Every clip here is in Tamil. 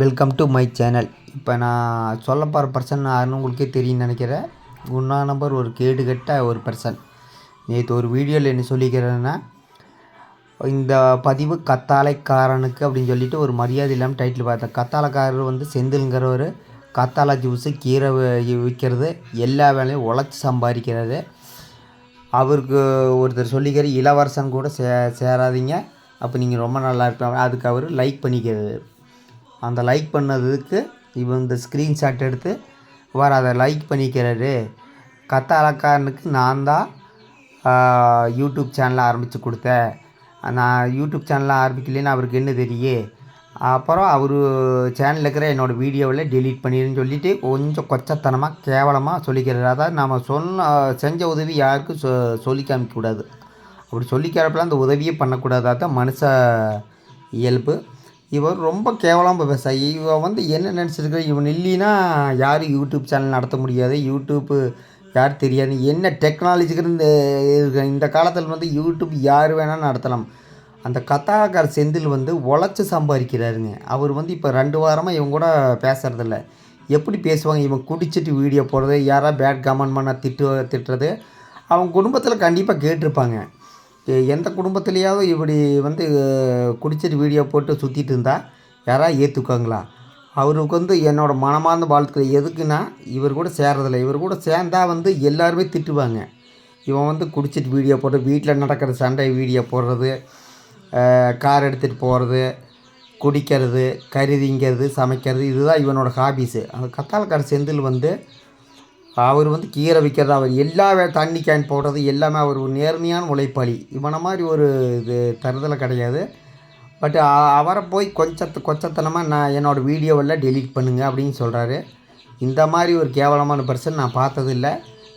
வெல்கம் டு மை சேனல் இப்போ நான் சொல்ல போகிற பர்சன் யாருன்னு உங்களுக்கே தெரியும்னு நினைக்கிறேன். ஒன்றா நம்பர் ஒரு கேடுகட்ட ஒரு பர்சன் நேற்று ஒரு வீடியோவில் என்ன சொல்லிக்கிறேன்னா இந்த பதிவு கத்தாழைக்காரனுக்கு அப்படின்னு சொல்லிட்டு ஒரு மரியாதை இல்லாமல் டைட்டில் பார்த்தேன் கத்தாழைக்காரர் வந்து செந்தில்ங்கிறவர் கத்தாழை ஜூஸு கீரை விற்கிறது எல்லா வேலையும் உழைச்சி சம்பாதிக்கிறது. அவருக்கு ஒருத்தர் சொல்லிக்கிற இளவரசன் கூட சே சேராதீங்க. அப்போ நீங்கள் ரொம்ப நல்லா இருக்கலாம். அதுக்கு அவர் லைக் பண்ணிக்கிறது அந்த லைக் பண்ணதுக்கு இவன் இந்த ஸ்க்ரீன்ஷாட் எடுத்து அவர் அதை லைக் பண்ணிக்கிறாரு. கத்தாழக்காரனுக்கு நான் தான் யூடியூப் சேனலை ஆரம்பித்து கொடுத்தேன். நான் யூடியூப் சேனலை ஆரம்பிக்கலைன்னு அவருக்கு என்ன தெரியும் அப்புறம் அவர் சேனலில் இருக்கிற என்னோடய வீடியோவில் டெலீட் பண்ணிடுன்னு சொல்லிவிட்டு கொஞ்சம் கொச்சத்தனமாக கேவலமாக சொல்லிக்கிறார். அதாவது நம்ம சொன்ன செஞ்ச உதவி யாருக்கும் சொ சொல்லி காமிக்கக்கூடாது. அப்படி சொல்லிக்கிறப்பெல்லாம் அந்த உதவியே பண்ணக்கூடாது. அதான் மனுஷ இயல்பு. இவர் ரொம்ப கேவலமாக பேச இவன் வந்து என்ன நினச்சிருக்கிற இவன் இல்லைன்னா யாரும் யூடியூப் சேனல் நடத்த முடியாது. யூடியூப்பு யார் தெரியாது. என்ன டெக்னாலஜிக்கு இந்த இருக்கு. இந்த காலத்தில் வந்து யூடியூப் யார் வேணாலும் நடத்தலாம். அந்த கத்தாக்கார செந்தில் வந்து உழைச்சி சம்பாதிக்கிறாருங்க. அவர் வந்து இப்போ ரெண்டு வாரமாக இவங்க கூட பேசுகிறதில்ல எப்படி பேசுவாங்க? இவன் குடிச்சிட்டு வீடியோ போடுறது யாராவது பேட் கமெண்ட் பண்ணால் திட்டு திட்டுறது? அவங்க குடும்பத்தில் கண்டிப்பாக கேட்டிருப்பாங்க. எந்த குடும்பத்துலேயாவது இப்படி வந்து குடிச்சிட்டு வீடியோ போட்டு சுற்றிட்டு இருந்தால் யாராவது ஏற்றுக்குவாங்களா அவருக்கு வந்து என்னோடய மனமார்ந்த வாழ்த்துக்கள். எதுக்குன்னா இவர் கூட சேர்றதில்ல. இவர் கூட சேர்ந்தா வந்து எல்லாருமே திட்டுவாங்க. இவன் வந்து குடிச்சிட்டு வீடியோ போட்டு வீட்டில் நடக்கிற சண்டை வீடியோ போடுறது கார் எடுத்துகிட்டு போகிறது குடிக்கிறது கறி திங்கிறது சமைக்கிறது இதுதான் இவனோட ஹாபீஸு அந்த கத்தாழக்கார செந்தில் வந்து அவர் வந்து கீரை விற்கிறது அவர் எல்லா வே- தண்ணி கேன் போடுறது எல்லாமே அவர் ஒரு நேர்மையான உழைப்பாளி. இவனை மாதிரி ஒரு இது தருதலை கிடையாது. பட் அவரை போய் கொஞ்சத்து கொச்சத்தனமாக நான் என்னோடய வீடியோவில் டெலீட் பண்ணுங்கள் அப்படின்னு சொல்கிறாரு இந்த மாதிரி ஒரு கேவலமான பர்சன் நான் பார்த்ததில்ல.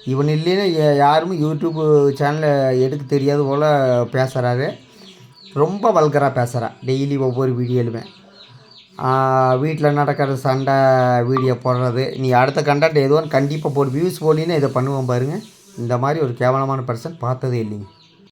இவன் இல்லைன்னு யாரும் யூடியூப் சேனலை எடுக்க தெரியாது போல் பேசுகிறாரு ரொம்ப வல்கராக பேசுகிறா டெய்லி ஒவ்வொரு வீடியோலுமே வீட்டில் நடக்கிற சண்டை வீடியோ போடுறது. நீ அடுத்த கண்டென்ட் எதுவும் கண்டிப்பாக போடு. வியூஸ் போலின்னு இதை பண்ணுவோம் பாருங்கள் இந்த மாதிரி ஒரு கேவலமான பர்சன் பார்த்ததே இல்லைங்க.